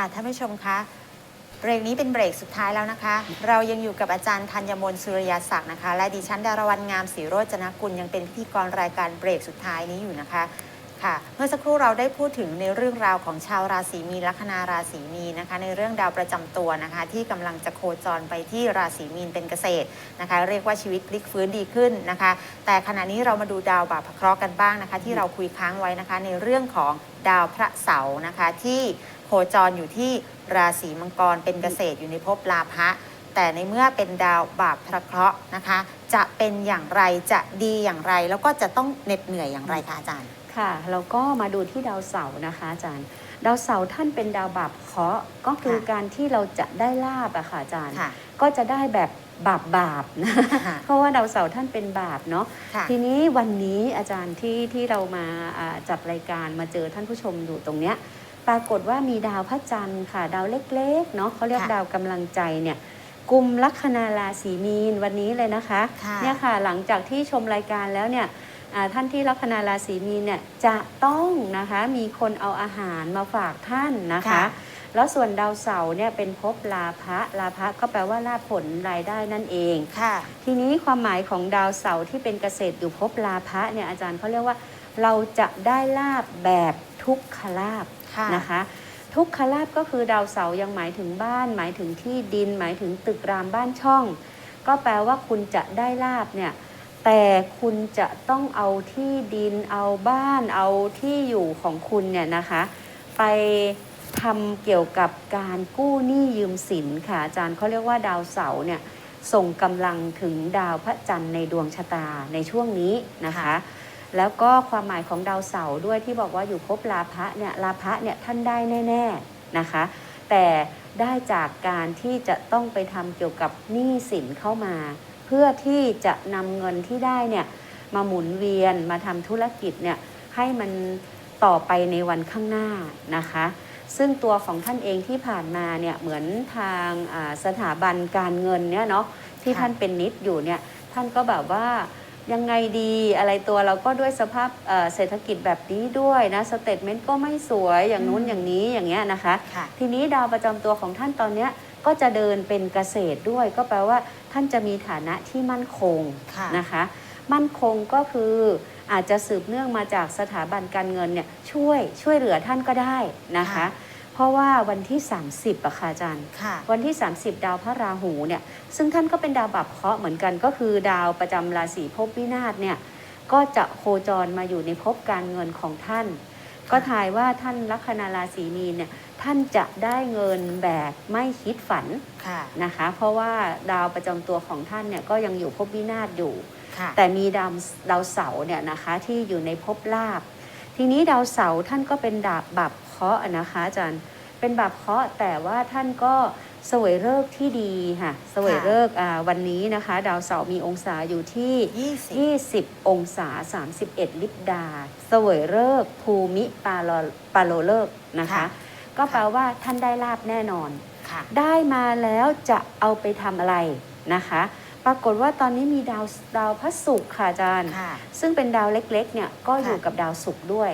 ค่ะท่านผู้ชมคะเบรกนี้เป็นเบรกสุดท้ายแล้วนะคะ เรายังอยู่กับอาจารย์ธัญมนต์สุริยศักดิ์นะคะ และดิฉันดารวรรณงามศรีโรจนกุลยังเป็นพิธีกรรายการเบรกสุดท้ายนี้อยู่นะคะค่ะ เมื่อสักครู่เราได้พูดถึงในเรื่องราวของชาวราศีมีนลัคนาราศีมีนนะคะ ในเรื่องดาวประจำตัวนะคะ ที่กำลังจะโคจรไปที่ราศีมีนเป็นเกษตรนะคะ เรียกว่าชีวิตพลิกฟื้นดีขึ้นนะคะ แต่ขณะนี้เรามาดูดาวบาปพระเคราะห์กันบ้างนะคะ ที่เราคุยค้างไว้นะคะ ในเรื่องของดาวพระเสาร์นะคะที่ โคจรอยู่ที่ราศีมังกรเป็นเกษตรอยู่ในภพลาภะแต่ในเมื่อเป็นดาวบาปพระเคราะห์นะคะ จะเป็นอย่างไรจะดีอย่างไร แล้วก็จะต้องเหน็ดเหนื่อยอย่างไรคะอาจารย์ค่ะเราก็มาดูที่ดาวเสาร์นะคะอาจารย์ ดาวเสาร์ท่านเป็นดาวบาปเคราะห์ก็คือค่ะการที่เราจะได้ลาบอะค่ะอาจารย์ค่ะก็จะได้แบบบาปบาปๆนะค่ะเพราะว่าดาวเสาร์ท่านเป็นบาปเนาะค่ะทีนี้วันนี้อาจารย์ที่ที่เรามาอ่าจัดรายการมาเจอท่านผู้ชมอยู่ตรงเนี้ย ปรากฏว่ามีดาวพระจันทร์ค่ะ ดาวเล็กๆเนาะเขาเรียกค่ะดาวกำลังใจเนี่ยกลุ่มลัคนาราศีมีนวันนี้เลยนะคะค่ะเนี่ยค่ะหลังจากที่ชมรายการแล้วเนี่ยอ่าท่านที่ลัคนาราศีมีนเนี่ยจะต้องนะคะมีคนเอาอาหารมาฝากท่านนะคะ ค่ะ แล้วส่วนดาวเสาร์เนี่ยเป็นภพลาภะลาภะก็แปลว่าลาภผลรายได้นั่นเอง ค่ะ ทีนี้ความหมายของดาวเสาร์ที่เป็นเกษตรอยู่ภพลาภะเนี่ยอาจารย์เขาเรียกว่า เราจะได้ลาบแบบทุกขลาบค่ะ นะคะ ทุกขลาบก็คือดาวเสาร์ยังหมายถึงบ้าน หมายถึงที่ดิน หมายถึงตึกรามบ้านช่อง ก็แปลว่าคุณจะได้ลาบเนี่ยแต่คุณจะต้องเอาที่ดินเอาบ้านเอาที่อยู่ของคุณเนี่ยนะคะ ไปทำเกี่ยวกับการกู้หนี้ยืมสินค่ะอาจารย์เขาเรียกว่าดาวเสาร์เนี่ยส่งกำลังถึงดาวพระจันทร์ในดวงชะตาในช่วงนี้นะคะคะ แล้วก็ความหมายของดาวเสาร์ด้วยที่บอกว่าอยู่ภพลาภะเนี่ยลาภะเนี่ยท่านได้แน่ๆนะคะ แต่ได้จากการที่จะต้องไปทำเกี่ยวกับหนี้สินเข้ามา เพื่อที่จะนำเงินที่ได้เนี่ยมาหมุนเวียนมาทำธุรกิจเนี่ยให้มันต่อไปในวันข้างหน้านะคะ ซึ่งตัวของท่านเองที่ผ่านมาเนี่ยเหมือนทางอ่าสถาบันการเงินเนี่ยเนาะที่ค่ะท่านเป็นนิดอยู่เนี่ยท่านก็แบบว่า ยังไงดีอะไรตัวเราก็ด้วยสภาพเอ่อเศรษฐกิจแบบนี้ด้วยนะสเตทเมนต์ก็ไม่สวยอย่างนู้นอืมอย่างนี้อย่างเงี้ยนะคะค่ะทีนี้ดาวประจำตัวของท่านตอนเนี้ยก็จะเดินเป็นเกษตรด้วย ก็แปลว่าท่านจะมีฐานะที่มั่นคงค่ะนะคะ มั่นคงก็คืออาจจะสืบเนื่องมาจากสถาบันการเงินเนี่ยช่วยช่วยเหลือท่านก็ได้นะคะค่ะ เพราะว่าวันที่ 30อะค่ะอาจารย์ ค่ะ วันที่ 30 ดาวพระราหูเนี่ยซึ่งท่านก็เป็นดาวบับเคราะห์เหมือนกันก็คือดาวประจำราศีภพวินาศเนี่ยก็จะโคจรมาอยู่ในภพการเงินของท่าน ก็ทายว่าท่านลัคนาราศีมีนเนี่ยท่านจะได้เงินแบบไม่คิดฝันค่ะ นะคะ เพราะว่าดาวประจำตัวของท่านเนี่ยก็ยังอยู่ภพวินาศอยู่ ค่ะ แต่มีดาวดาวเสาร์เนี่ยนะคะที่อยู่ในภพลาบ ทีนี้ดาวเสาร์ท่านก็เป็นดาบบาปเค ราะห์อะนะคะอาจารย์ เป็นบาปเคราะห์แต่ว่าท่านก็เสวยเลิกษ์ที่ดีค่ะเสวยเลิกษ์อ่าวันนี้นะคะ ดาวเสาร์มีองศาอยู่ที่ยี่สิบ20 องศา 31 ลิบดาเสวยเลิกษ์ภูมิปาโลปาโลเลิกษ์นะคะค่ะก็แปลว่าท่านได้ลาบแน่นอนค่ะได้มาแล้วจะเอาไปทำอะไรนะคะ ปรากฏว่าตอนนี้มีดาวดาวพระศุกร์ค่ะอาจารย์ค่ะซึ่งเป็นดาวเล็กๆเนี่ยก็อยู่ค่ะกับดาวศุกร์ด้วย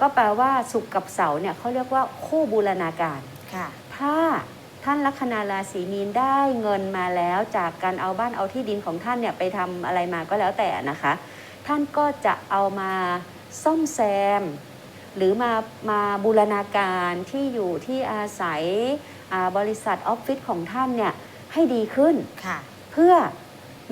ก็แปลว่าศุกร์กับเสาร์เนี่ยเขาเรียกว่าคู่บูรณาการค่ะ ถ้าท่านลัคนาราศีมีนได้เงินมาแล้วจากการเอาบ้านเอาที่ดินของท่านเนี่ยไปทำอะไรมาก็แล้วแต่นะคะ ท่านก็จะเอามาซ่อมแซม หรือมามาบูรณาการที่อยู่ที่อาศัยอ่าบริษัทออฟฟิศของท่านเนี่ยให้ดีขึ้นค่ะเพื่อ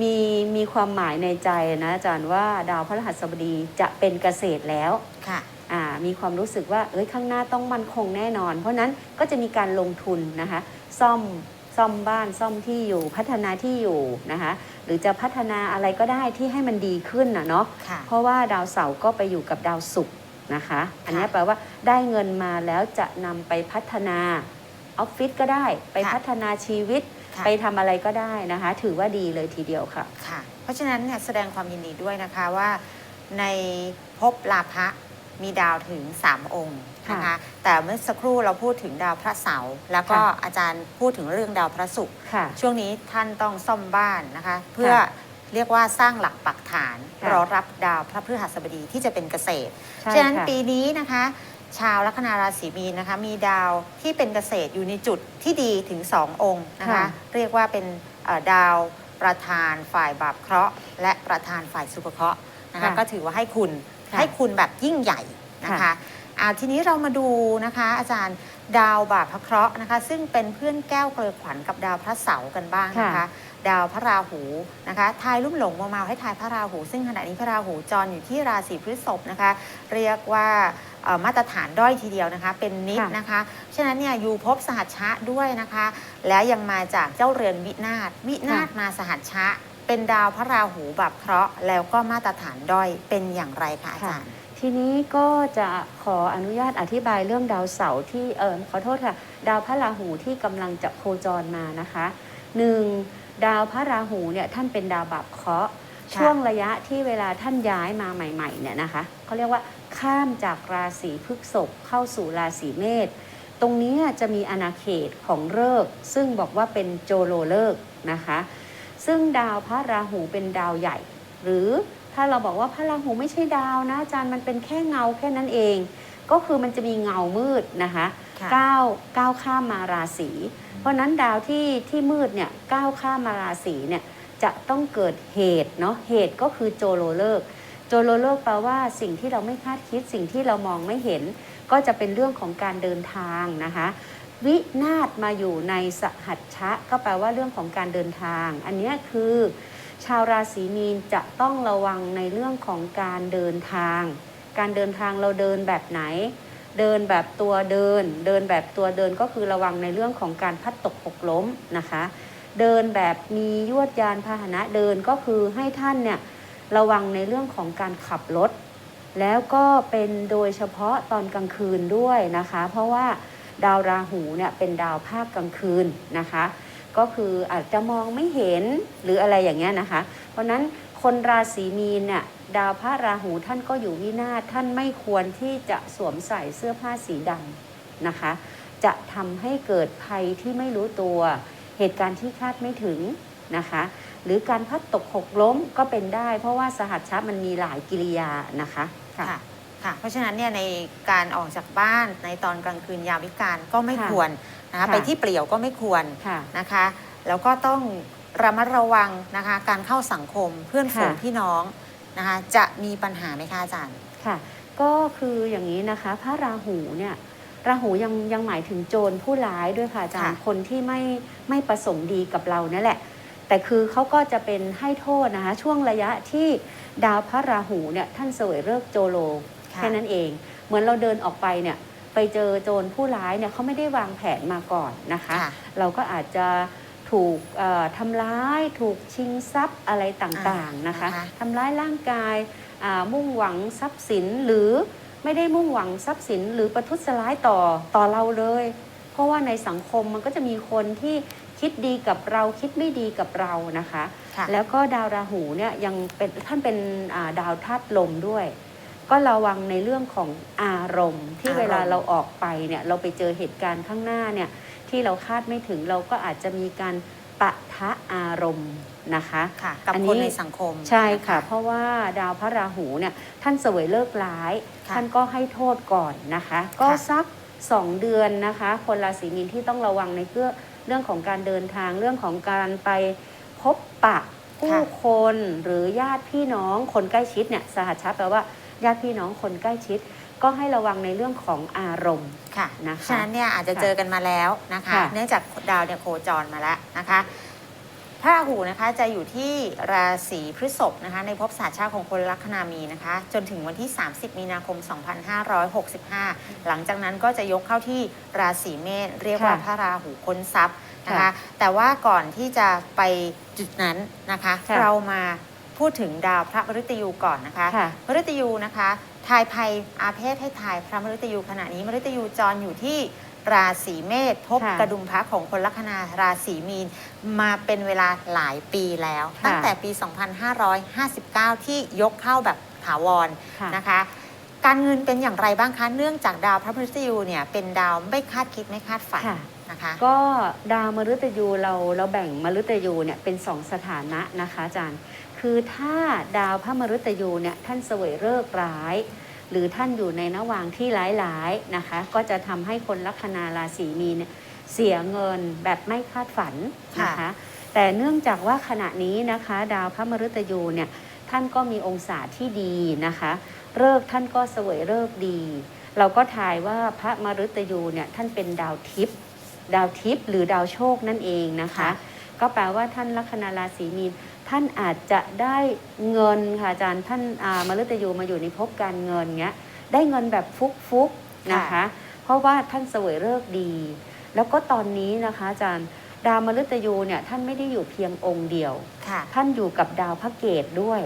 มีมีความหมายในใจนะอาจารย์ว่าดาวพฤหัสบดีจะเป็นเกษตรแล้วค่ะอ่า มีความรู้สึกว่าเอ้ยข้างหน้าต้องมั่นคงแน่นอน เพราะฉะนั้นก็จะมีการลงทุนนะคะซ่อมซ่อมบ้านซ่อมที่อยู่พัฒนาที่อยู่นะคะหรือจะพัฒนาอะไรก็ได้ที่ให้มันดีขึ้นนะเนาะค่ะเพราะว่าดาวเสาร์ก็ไปอยู่กับดาวศุกร์นะคะ อันนี้ค่ะแปลว่าได้เงินมาแล้วจะนำไปพัฒนาออฟฟิศก็ได้ไปค่ะพัฒนาชีวิตค่ะไปทำอะไรก็ได้นะคะ ถือว่าดีเลยทีเดียวค่ะค่ะ เพราะฉะนั้นเนี่ยแสดงความยินดีด้วยนะคะว่าในภพลาภะ มีดาวถึง 3 องค์นะคะค่ะแต่เมื่อสักครู่เราพูดถึงดาวพระเสาร์แล้วก็ค่ะอาจารย์พูดถึงเรื่องดาวพระศุกร์ค่ะ ช่วงนี้ท่านต้องซ่อมบ้านนะคะ เพื่อเรียกว่าสร้างหลักปักฐานค่ะ รอรับดาวพระพฤหัสบดีที่จะเป็นเกษตร ใช่ฉะนั้นค่ะ ปีนี้นะคะ ชาวลัคนาราศีมีนนะคะ มีดาวที่เป็นเกษตรอยู่ในจุดที่ดีถึง 2 องค์นะคะ ค่ะ เรียกว่าเป็นเอ่อดาวประธานฝ่ายบาปเคราะห์ และประธานฝ่ายสุภเคราะห์นะคะ ค่ะก็ถือว่าให้คุณค่ะ ให้คุณแบบยิ่งใหญ่นะคะค่ะอ่าทีนี้เรามาดูนะคะ อาจารย์ดาวบาปพระเคราะห์นะคะ ซึ่งเป็นเพื่อนแก้วเกลือขวัญกับดาวพระเสาร์กันบ้างนะคะค่ะดาวพระราหูนะคะทายลุ่มหลงมาเมาให้ทายพระราหู ซึ่งขณะนี้พระราหูจรอยู่ที่ราศีพฤษภนะคะ เรียกว่าเอ่อมาตรฐานด้อยทีเดียวนะคะ เป็นนิดค่ะนะคะ ฉะนั้นเนี่ยอยู่ภพสหัชชะด้วยนะคะ และยังมาจากเจ้าเรือนวินาศวินาศมาสหัชชะ เป็นดาวพระราหูแบบเคราะห์แล้วก็มาตรฐานด้อยเป็นอย่างไรคะอาจารย์ ทีนี้ก็จะขออนุญาตอธิบายเรื่องดาวเสาร์ที่เออขอโทษค่ะ ดาวพระราหูที่กำลังจะโคจรมานะคะหนึ่งดาวพระราหูเนี่ยท่านเป็นดาวบาปเคราะห์ค่ะช่วงระยะที่เวลาท่านย้ายมาใหม่ๆเนี่ยนะคะเขาเรียกว่าข้ามจากราศีพฤษภเข้าสู่ราศีเมษตรงนี้จะมีอาณาเขตของเลิกษ์ซึ่งบอกว่าเป็นโจโลเลิกษ์นะคะ ซึ่งดาวพระราหูเป็นดาวใหญ่ หรือถ้าเราบอกว่าพระราหูไม่ใช่ดาวนะอาจารย์มันเป็นแค่เงาแค่นั้นเอง ก็คือมันจะมีเงามืดนะคะค่ะก้าวก้าวข้ามมาราศีเพราะฉะนั้นดาวที่ที่มืดเนี่ยก้าวข้ามมาราศีเนี่ยจะต้องเกิดเหตุเนาะเหตุก็คือโจโลเลิกษ์โจโลเลิกษ์แปลว่าสิ่งที่เราไม่คาดคิดสิ่งที่เรามองไม่เห็น ก็จะเป็นเรื่องของการเดินทางนะคะ วินาศมาอยู่ในสหัชชะ ก็แปลว่าเรื่องของการเดินทาง อันนี้คือ ชาวราศีมีนจะต้องระวังในเรื่องของการเดินทาง การเดินทางเราเดินแบบไหน เดินแบบตัวเดิน เดินแบบตัวเดินก็คือระวังในเรื่องของการพัดตกหกล้มนะคะ เดินแบบมียวดยานพาหนะเดินก็คือให้ท่านเนี่ยระวังในเรื่องของการขับรถ แล้วก็เป็นโดยเฉพาะตอนกลางคืนด้วยนะคะ เพราะว่า ดาวราหูเนี่ยเป็นดาวภาคกลางคืนนะคะ ก็คืออาจจะมองไม่เห็นหรืออะไรอย่างเงี้ยนะคะ เพราะนั้นคนราศีมีนเนี่ยดาวพระราหูท่านก็อยู่วินาศท่านไม่ควรที่จะสวมใส่เสื้อผ้าสีดำนะคะ จะทำให้เกิดภัยที่ไม่รู้ตัว เหตุการณ์ที่คาดไม่ถึงนะคะ หรือการพัดตกหกล้มก็เป็นได้ เพราะว่าสหัชชะมันมีหลายกิริยานะคะค่ะ ค่ะเพราะฉะนั้นเนี่ยในการออกจากบ้านในตอนกลางคืนยามวิกาลก็ไม่ค่ะควรนะคะค่ะ ไปที่เปลี่ยวก็ไม่ควรค่ะ นะคะ แล้วก็ต้องระมัดระวังนะคะการเข้าสังคมเพื่อนฝูงค่ะ พี่น้องนะคะจะมีปัญหาไหมคะอาจารย์ ค่ะ ก็คืออย่างนี้นะคะพระราหูเนี่ยราหูยังยังหมายถึงโจรผู้ร้ายด้วยค่ะอาจารย์ค่ะคนที่ไม่ไม่ประสงค์ดีกับเรานั่นแหละ แต่คือเขาก็จะเป็นให้โทษนะคะ ช่วงระยะที่ดาวพระราหูเนี่ยท่านเสวยเลิกษ์โจโลค่ะ แค่นั้นเอง เหมือนเราเดินออกไปเนี่ยไปเจอโจรผู้ร้ายเนี่ยเขาไม่ได้วางแผนมาก่อนนะคะค่ะเราก็อาจจะถูกเอ่อทำร้ายถูกชิงทรัพย์อะไรต่างๆนะคะนะคะทำร้ายร่างกายอ่ามุ่งหวังทรัพย์สินหรือไม่ได้มุ่งหวังทรัพย์สิน หรือประทุษร้ายต่อต่อเราเลย เพราะว่าในสังคมมันก็จะมีคนที่คิดดีกับเราคิดไม่ดีกับเรานะคะค่ะแล้วก็ดาวราหูเนี่ยยังเป็นท่านเป็นอ่าดาวธาตุลมด้วย ก็ระวังในเรื่องของอารมณ์ ที่อารมณ์เวลาเราออกไปเนี่ยเราไปเจอเหตุการณ์ข้างหน้าเนี่ยที่เราคาดไม่ถึงเราก็อาจจะมีการปะทะอารมณ์นะคะค่ะกับอันนี้คนในสังคมใช่ค่ะนเพราะว่าดาวพระราหูเนี่ยท่านเสวยเลิกร้ายค่ะท่านก็ให้โทษก่อนนะคะ ก็ค่ะสัก2เดือนนะคะ คนราศีมีนที่ต้องระวังในเรื่องเรื่องของการเดินทางเรื่องของการไปพบปะผู้ค่ะคนหรือญาติพี่น้องคนใกล้ชิดเนี่ยสหัชชะแปลว่า ญาติพี่น้องคนใกล้ชิด ก็ให้ระวังในเรื่องของอารมณ์ ค่ะนะคะฉะนั้นเนี่ยอาจจะค่ะเจอกันมาแล้วนะคะ ค่ะ เนื่องจากดาวเนี่ยโคจรมาแล้วนะคะพระราหูนะคะจะอยู่ที่ราศีพฤษภนะคะ ในภพศาสตร์ชาติของคนลัคนามีนะคะ จนถึงวันที่ 30 มีนาคม 2565 หลังจากนั้นก็จะยกเข้าที่ราศีเมษเรียกว่าค่ะพระราหูค้นทรัพย์นะคะค่ะแต่ว่าก่อนที่จะไปจุดนั้นนะคะ ค่ะ เรามา พูดถึงดาวพระมฤตยูก่อนนะคะ ค่ะมฤตยูนะคะทายภัยอาเพศให้ทายพระมฤตยูขณะนี้มฤตยูจรอยู่ที่ราศีเมษทบค่ะกระดุมพระของคนลัคนาราศีมีน มาเป็นเวลาหลายปีแล้ว ค่ะ ตั้งแต่ปี 2559 ที่ยกเข้าแบบถาวร ค่ะ นะคะ การเงินเป็นอย่างไรบ้างคะ เนื่องจากดาวพระพฤษยูเนี่ยเป็นดาวไม่คาดคิดไม่คาดฝัน ค่ะ นะคะ ก็ดาวมฤตยูเราเราแบ่งมฤตยูเนี่ยเป็นสองสถานะนะคะอาจารย์ คือถ้าดาวพระมฤตยูเนี่ยท่านเสวยเลิกษ์ร้าย หรือท่านอยู่ในระหว่างที่หลายๆนะคะ ก็จะทำให้คนลัคนาราศีมีนเนี่ยเสียเงินแบบไม่คาดฝันนะคะค่ะแต่เนื่องจากว่าขณะนี้นะคะ ดาวพระมฤตยูเนี่ยท่านก็มีองศาที่ดีนะคะเลิกษ์ท่านก็เสวยเลิกษ์ดี เราก็ทายว่าพระมฤตยูเนี่ยท่านเป็นดาวทิพย์ ดาวทิพย์หรือดาวโชคนั่นเองนะคะค่ะก็แปลว่าท่านลัคนาราศีมีนท่านอาจจะได้เงินค่ะอาจารย์ท่านอ่ามฤตยูมาอยู่ในภพการเงินเงี้ยได้เงินแบบฟุกๆนะคะ เพราะว่าท่านเสวยเลิกษ์ดี แล้วก็ตอนนี้นะคะอาจารย์ดาวมฤตยูเนี่ยท่านไม่ได้อยู่เพียงองค์เดียวค่ะท่านอยู่กับดาวพระเกตด้วย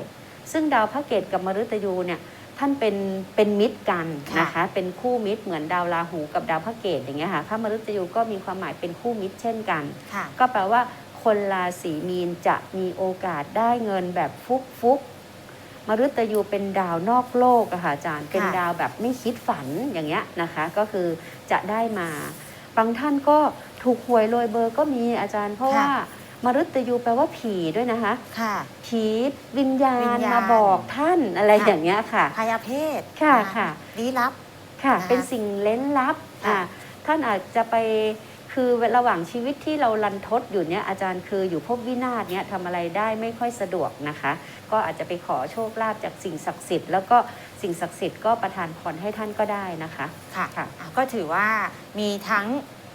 ซึ่งดาวพระเกตกับมฤตยูเนี่ย ท่านเป็นเป็นมิตรกันค่ะนะคะเป็นคู่มิตรเหมือนดาวราหูกับดาวพระเกตอย่างเงี้ยค่ะพระมฤตยูก็มีความหมายเป็นคู่มิตรเช่นกันค่ะก็แปลว่าคนราศีมีนจะมีโอกาสได้เงินแบบฟุกฟุกๆมฤตยูเป็นดาวนอกโลกอะค่ะอาจารย์ เป็นดาวแบบไม่คิดฝันอย่างเงี้ยนะคะ ก็คือจะได้มา บางท่านก็ถูกหวยโรยเบอร์ก็มีอาจารย์ เพราะค่ะว่า มฤตยูแปลว่าผีด้วยนะคะ ค่ะ ผีวิญญาวิณญญาณ มาบอกท่านอะไรค่ะอย่างเงี้ยค่ะ พยาเพศค่ะนค่ะ ลี้ลับ ค่ะ นะคะเป็นสิ่งเล้นลับค่ะ อ่าท่านอาจจะไปคือระหว่างชีวิตที่เราลันทดอยู่เนี่ยอาจารย์คืออยู่ภพวินาศเนี่ยทำอะไรได้ไม่ค่อยสะดวกนะคะ ก็อาจจะไปขอโชคลาภจากสิ่งศักดิ์สิทธิ์แล้วก็สิ่งศักดิ์สิทธิ์ก็ประทานพรให้ท่านก็ได้นะคะ ค่ะค่ะอะก็ถือว่ามีทั้ง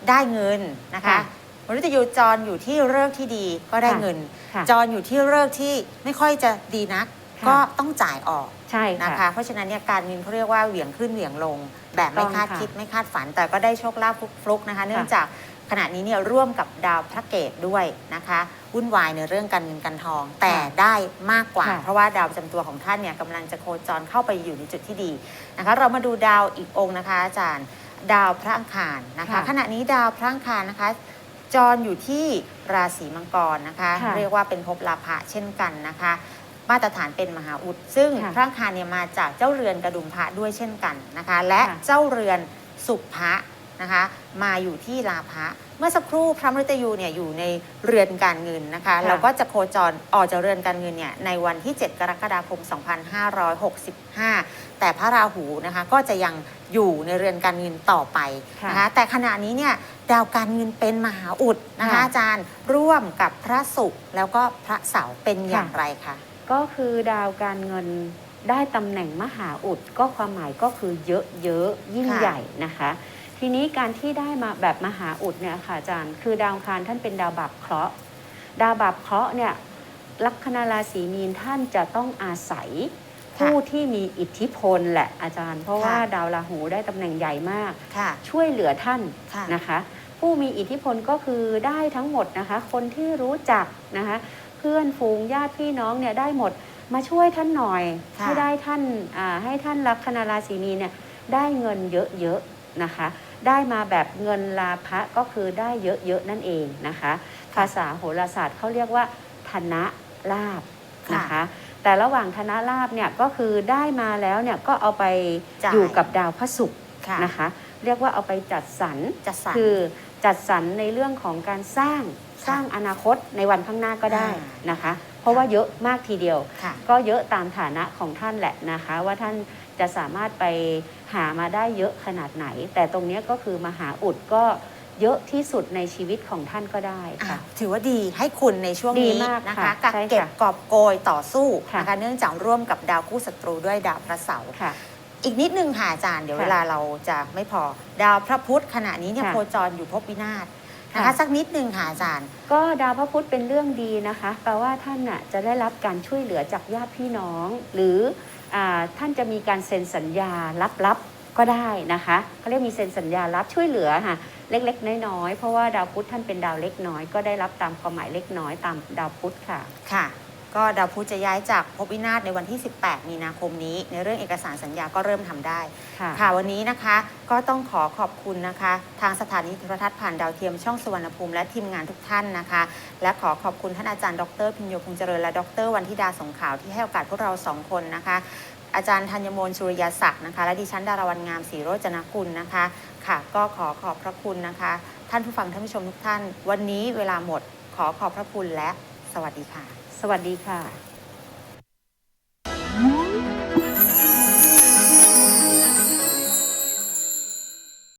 ได้เงินนะคะ ค่ะ มฤตยูจรอยู่ที่เลิกษ์ที่ดีก็ได้ค่ะเงิน ค่ะจรอยู่ที่เลิกษ์ที่ไม่ค่อยจะดีนัก ค่ะ ก็ต้องจ่ายออกใช่นะค่ะ คะ เพราะฉะนั้นเนี่ยการเงินเขาเรียกว่าเหวี่ยงขึ้นเหวี่ยงลง แบบไม่ต้องคาดค่ะคิดไม่คาดฝัน แต่ก็ได้โชคลาภฟลุกๆนะคะ เนื่องจากขณะนี้เนี่ยร่วมกับดาวพระเกตด้วยนะคะวุ่นวายในเรื่องการเงินการทอง แต่ได้มากกว่า ค่ะ เพราะว่าดาวประจำตัวของท่านเนี่ยกำลังจะโคจรเข้าไปอยู่ในจุดที่ดีนะคะ เรามาดูดาวอีกองค์นะคะ อาจารย์ ดาวพระอังคารนะคะ ค่ะ ขณะนี้ดาวพระอังคารนะคะ จรอยู่ที่ราศีมังกรนะคะค่ะเรียกว่าเป็นภพลาภะเช่นกันนะคะ มาตรฐานเป็นมหาอุด ซึ่งค่ะพระอังคารเนี่ยมาจากเจ้าเรือนกระดุมพระด้วยเช่นกันนะคะ และค่ะเจ้าเรือนสุภะนะคะ มาอยู่ที่ลาภะเมื่อสักครู่พระมฤตยูเนี่ยอยู่ในเรือนการเงินนะคะค่ะเราก็จะโคจรออกจากเรือนการเงินเนี่ยในวันที่ 7 กรกฎาคม 2565 แต่พระราหูนะคะก็จะยังอยู่ในเรือนการเงินต่อไปนะคะแต่ขณะนี้เนี่ย ดาวการเงินเป็นมหาอุดนะคะค่ะ อาจารย์ร่วมกับพระศุกร์แล้วก็พระเสาร์เป็นอย่างค่ะไรคะ ก็คือดาวการเงินได้ตำแหน่งมหาอุด ก็ความหมายก็คือเยอะๆยิ่งค่ะ ใหญ่นะคะ ทีนี้การที่ได้มาแบบมหาอุดเนี่ยค่ะอาจารย์ คือดาวอังคารท่านเป็นดาวบาปเคราะห์ ดาวบาปเคราะห์เนี่ยลัคนาราศีมีนท่านจะต้องอาศัยค่ะผู้ที่มีอิทธิพลแหละอาจารย์ เพราะว่าค่ะ ดาวราหูได้ตำแหน่งใหญ่มาก ค่ะ ช่วยเหลือท่านค่ะ นะคะ ผู้มีอิทธิพลก็คือได้ทั้งหมดนะคะ คนที่รู้จักนะคะ เพื่อนฝูงญาติพี่น้องเนี่ยได้หมดมาช่วยท่านหน่อยค่ะให้ได้ท่านอ่าให้ท่านลัคนาราศีมีนเนี่ยได้เงินเยอะๆนะคะ ได้มาแบบเงินลาภะก็คือได้เยอะๆนั่นเองนะคะ ภาษาโหราศาสตร์เขาเรียกว่าธนลาบนะคะ แต่ระหว่างธนลาบเนี่ยก็คือได้มาแล้วเนี่ยก็เอาไปจ่ายอยู่กับดาวพระศุกร์ค่ะนะคะ เรียกว่าเอาไปจัดสรรจัดสรรคือ จัดสรรในเรื่องของการสร้างค่ะสร้างอนาคตในวันข้างหน้าก็ได้อ่านะคะ เพราะว่าเยอะมากทีเดียวค่ะก็เยอะตามฐานะของท่านแหละนะคะ ว่าท่านจะสามารถไปหามาได้เยอะขนาดไหน แต่ตรงเนี้ยก็คือมหาอุดก็เยอะที่สุดในชีวิตของท่านก็ได้อะค่ะ ถือว่าดีให้คุณในช่วงดีนี้มากนะคะค่ะกักใช่ค่ะเก็บกอบโกยต่อสู้ค่ะนะคะเนื่องจากร่วมกับดาวคู่ศัตรูด้วยดาวพระเสาร์ค่ะ อีกนิดนึงค่ะอาจารย์เดี๋ยวค่ะเวลาเราจะไม่พอ ดาวพระพุธขณะนี้เนี่ยค่ะโคจรอยู่ภพวินาศนะคะค่ะสักนิดนึงค่ะอาจารย์ ก็ดาวพระพุธเป็นเรื่องดีนะคะแปลว่าท่านน่ะจะได้รับการช่วยเหลือจากญาติพี่น้อง หรืออาท่านจะมีการเซ็นสัญญาลับๆก็ได้นะคะเขาเรียกมีเซ็นสัญญารับช่วยเหลือค่ะเล็กๆ น้อยๆเพราะว่าดาวพุธท่านเป็นดาวเล็กน้อยก็ได้รับตามความหมายเล็กน้อยตามดาวพุธค่ะ ค่ะ ก็ดาวพุธจะย้ายจากภพวินาศในวันที่ 18 มีนาคมนี้ ในเรื่องเอกสารสัญญาก็เริ่มทำได้ค่ะค่ะวันนี้นะคะก็ต้องขอขอบคุณนะคะ ทางสถานีโทรทัศน์ผ่านดาวเทียมช่องสุวรรณภูมิและทีมงานทุกท่านนะคะ และขอขอบคุณท่านอาจารย์ดรพิญโยพงษ์เจริญและดรวันธิดาสงขาวที่ให้โอกาสพวกเราสองคนนะคะอาจารย์ธัญโมลสุริยศักดิ์นะคะ และดิฉันดารวันงามศรีโรจนกุลนะคะ ค่ะ ก็ขอขอบพระคุณนะคะ ท่านผู้ฟังท่านผู้ชมทุกท่าน วันนี้เวลาหมดขอขอบพระคุณและสวัสดีค่ะ สวัสดีค่ะ